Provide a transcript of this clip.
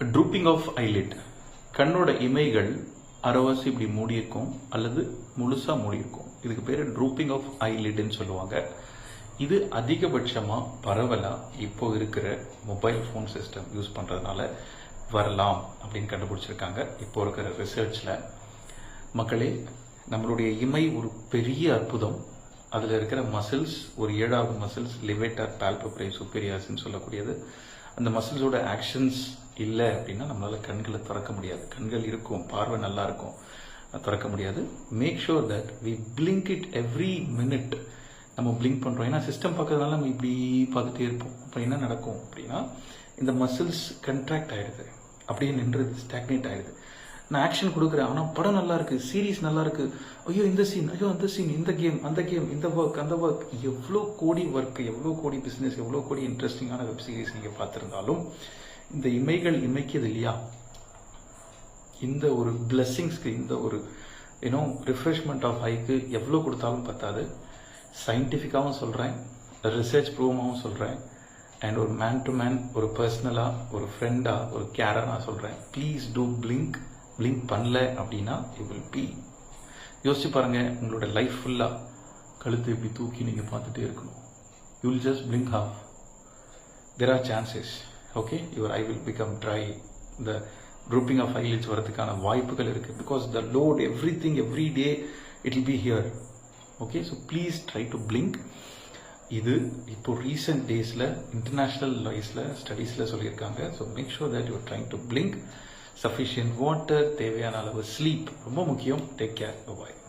Drooping of eyelid கண்ணோட இமைகள் அரைவாசி இப்படி மூடியிருக்கும் அல்லது முழுசாக மூடியிருக்கும். இதுக்கு பேர் ட்ரூப்பிங் ஆஃப் ஐலிட்னு சொல்லுவாங்க. இது அதிகபட்சமாக பரவலாக இப்போ இருக்கிற மொபைல் ஃபோன் சிஸ்டம் யூஸ் பண்ணுறதுனால வரலாம் அப்படின்னு கண்டுபிடிச்சிருக்காங்க. இப்போ இருக்கிற ரிசர்ச்சில் மக்களே நம்மளுடைய இமை ஒரு பெரிய அற்புதம். அதில் இருக்கிற மசில்ஸ் ஒரு ஏழாவது மசில்ஸ் லிவேட்டர் பால்பப்ரை சுப்பீரியாஸ்ன்னு சொல்லக்கூடியது. அந்த மசில்ஸோட ஆக்ஷன்ஸ் இல்லை அப்படின்னா நம்மளால் கண்களை திறக்க முடியாது. கண்கள் இருக்கும் பார்வை நல்லா இருக்கும். திறக்க முடியாது. Make sure that we blink it every minute நம்ம பிளிங்க் பண்ணுறோம் ஏன்னா சிஸ்டம் பார்க்கறதுனால நம்ம இப்படி பார்த்துட்டே இருப்போம். அப்போ என்ன நடக்கும் அப்படின்னா இந்த மசில்ஸ் கண்ட்ராக்ட் ஆயிடுது. அப்படியே நின்றுது ஸ்டாக்னேட் ஆயிடுது. நான் ஆக்ஷன் கொடுக்குறேன். ஆனால் படம் நல்லா இருக்கு சீரீஸ் நல்லா இருக்கு. ஐயோ இந்த சீன் ஐயோ அந்த சீன் இந்த கேம் அந்த கேம் இந்த ஒர்க் அந்த ஒர்க் எவ்வளோ கோடி ஒர்க் எவ்வளோ கோடி பிஸ்னஸ் எவ்வளோ கோடி இன்ட்ரெஸ்டிங்கான வெப் சீரிஸ் நீங்கள் பார்த்துருந்தாலும் இந்த இமைகள் இமைக்குது இல்லையா? இந்த ஒரு பிளெஸ்ஸிங்ஸ்க்கு இந்த ஒரு யூனோ ரிஃப்ரெஷ்மெண்ட் ஆஃப் ஹைக்கு எவ்வளோ கொடுத்தாலும் பத்தாது. சயின்டிஃபிக்காகவும் சொல்கிறேன் ரிசர்ச் ப்ரூவமாகவும் சொல்கிறேன் அண்ட் ஒரு மேன் டு மேன் ஒரு பர்சனலாக ஒரு ஃப்ரெண்டாக ஒரு கேராக நான் சொல்கிறேன் ப்ளீஸ் டூ பிளிங்க் பிளிங்க் பண்ணல அப்படின்னா யூ வில் பி யோசிச்சு பாருங்க உங்களோட லைஃப் ஃபுல்லாக கழுத்து இப்படி தூக்கி நீங்கள் பார்த்துட்டே இருக்கணும். You will just blink half there are chances okay your eye will become dry இந்த ட்ரூப்பிங் ஆஃப் ஐலிட்ஸ் வரதுக்கான வாய்ப்புகள் இருக்குது because the load everything every day it will be here okay so please try to blink இது இப்போ recent டேஸில் international வைஸில் ஸ்டடீஸில் சொல்லியிருக்காங்க. So make sure that you're trying to blink sufficient water தேவையான அளவு ஸ்லீப் ரொம்ப முக்கியம். Take care bye